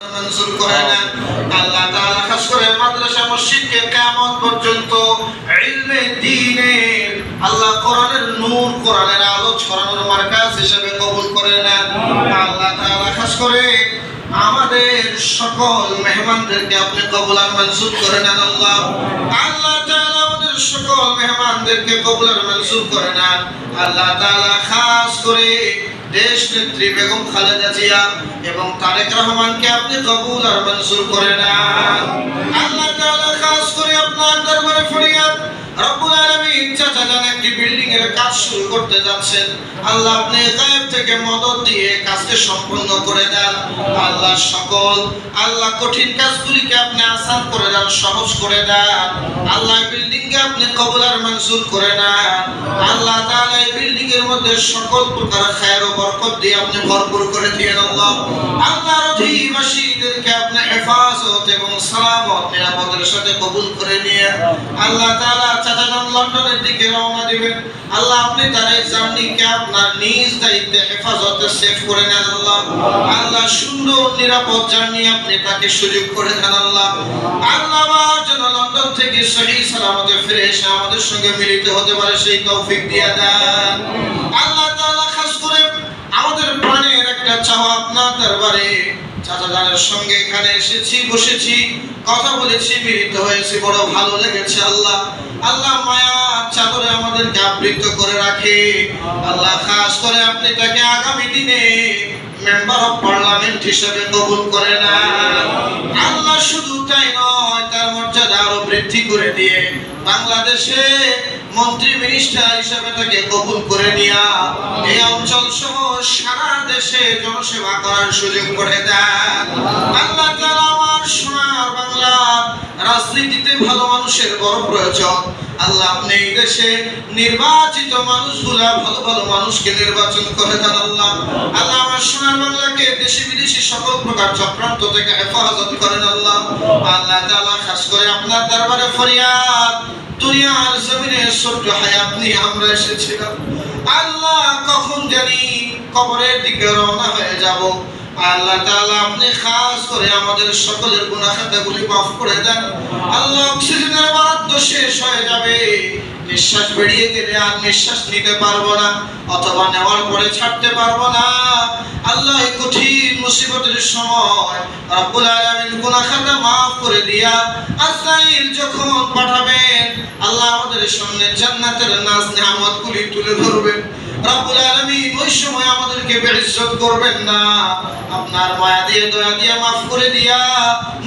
মঞ্জুর করে নেন আল্লাহ তাআলা খাস করে মাদ্রাসা, মসজিদকে কিয়ামত পর্যন্ত ইলমে দ্বীনের আল্লাহ কোরআনের নূর, কোরআনের আলো ছড়ানোর মার্কাজ হিসেবে কবুল করে নেন। আল্লাহ তাআলা খাস করে আমাদের সকল মেহমানদেরকে আপনি কবুল আর মঞ্জুর করে নেন আল্লাহ। আল্লাহ তাআলা আমাদের সকল মেহমানদেরকে কবুল আর মঞ্জুর করে নেন। আল্লাহ তাআলা খাস করে দেশ নেত্রী বেগম খালেদা জিয়া এবং তারেক রহমানকে আপনি কবুল আর মঞ্জুর করে নেন। আল্লাহ তাআলা খাস করে আপনার দরবারে ফরিয়াদ। রব্বুল আলামিন চাচা একটি বিল্ডিং এর কাজ শুরু করতে যাচ্ছেন। আল্লাহ আপনি গায়েব থেকে মদত দিয়ে কাজকে সম্পূর্ণ করে দেন। আল্লাহ সকল, আল্লাহ কঠিন কাজগুলিকে আপনি আসান করে দেন, সহজ করে দেন। আল্লাহ বিল্ডিং কে আপনি কবুল মঞ্জুর করে নেন। আল্লাহ তাআলা এই বিল্ডিং এর মধ্যে সকল প্রকার খায়ের ও বরকত দিয়ে আপনি ভরপুর করে দিয়েন আল্লাহ। আল্লাহর অধিবাসীদেরকে আপনি হেফাজত এবং সালামত নিরাপদের সাথে কবুল করে নিয়ে আল্লাহ তাআলা চাচা যান লন্ডনের দিকে রওনা দিবেন। আল্লাহ, আপনি তার এই জার্নিকে আপনার নিজ দায়িত্বে হেফাজতে সেভ করে নেন আল্লাহ। আল্লাহ, সুন্দর, নিরাপদ জার্নি আপনি তাকে সুযোগ করে আল্লাহ। আল্লাহ, আমার জন্য লন্ডন থেকে সহি সালামতে ফিরে এসে আমাদের সঙ্গে মিলিত হতে পারে, সেই তৌফিক দিয়ে দেন। আল্লাহ তাআলা, খাস করে আমাদের প্রাণের একটা আপনার দরবারে। সঙ্গে এখানে এসেছি, বসেছি, কথা বলেছি, মিলিত হয়েছি, বড় ভালো লেগেছে আল্লাহ। আল্লাহ, মায়া চাদরে আমাদেরকে আবৃত করে রাখে। আল্লাহ, খাস করে আপনি তাকে আগামী দিনে মেম্বার অফ পার্লামেন্ট হিসেবে কবুল করে না আল্লাহ শুধু তাই নয়, তার মর্যাদা আরও বৃদ্ধি করে দিয়ে বাংলাদেশে মন্ত্রী মিনিস্টার হিসেবে তাকে কবুল করে নিয়া। এই অঞ্চল সহ সারা দেশে জনসেবা করার সুযোগ করে দেন। আল্লাহ রাজনীতিতে ভালো মানুষের বড় প্রয়োজন। আল্লাহ আপনি এই দেশে নির্বাচিত মানুষগুলা ভালো ভালো মানুষকে নির্বাচন করে দেন আল্লাহ। আল্লাহ আমার সোনার বাংলাকে দেশি বিদেশি সকল প্রকার চক্রান্ত থেকে হেফাজত করেন আল্লাহ। আল্লাহ তাআলা খাস করে আপনার দরবারে ফরিয়াদ। দুনিয়ার জমিনে ছোট্ট হায়াত নিয়ে আমরা এসেছিলাম। আল্লাহ কখন জানি কবরের দিকে রওনা হয়ে যাব। আল্লাহ তাআলা আপনি খাস করে আমাদের সকলের গুনাহ খাতাগুলি মাফ করে দেন। আল্লাহ অক্সিজেনের বরাদ্দ শেষ হয়ে যাবে। নিঃশ্বাস বেরিয়ে গেলে আর নিঃশ্বাস নিতে পারব না, অথবা নেওয়ার পরে ছাড়তে পারব না। আল্লাহ এই কঠিন মুসিবতের সময় রব্বুল আলামিন গুনাহ খাতা মাফ করে দিয়া আজরাইল যখন পাঠাবেন, আল্লাহ আমাদের সামনে জান্নাতের নাজ নিয়ামতগুলি তুলে ধরবেন। রব্বুল আলামিন ওই সময় আমাদেরকে করবেন না। আপনার মায়া দিয়ে, দয়া দিয়ে করে দিয়া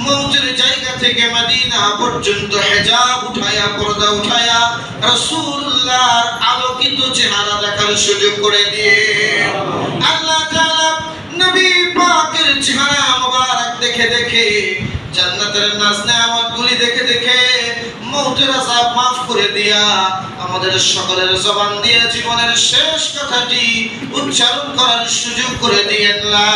মৌতের জায়গা থেকে মদিনা পর্যন্ত উঠায়া, পর্দা উঠায়া রাসূলুল্লাহর আলোকিত চেহারা দেখার সুযোগ করে দিয়ে আল্লাহ তাআলা নবী পাকের চেহারা দেখে দেখে জান্নাতের নাজ নেয়ামতগুলি দেখে দেখে করে আমাদের সকলের জীবনের শেষ কথাটি উচ্চারণ করার সুযোগ করে দিয়ে লা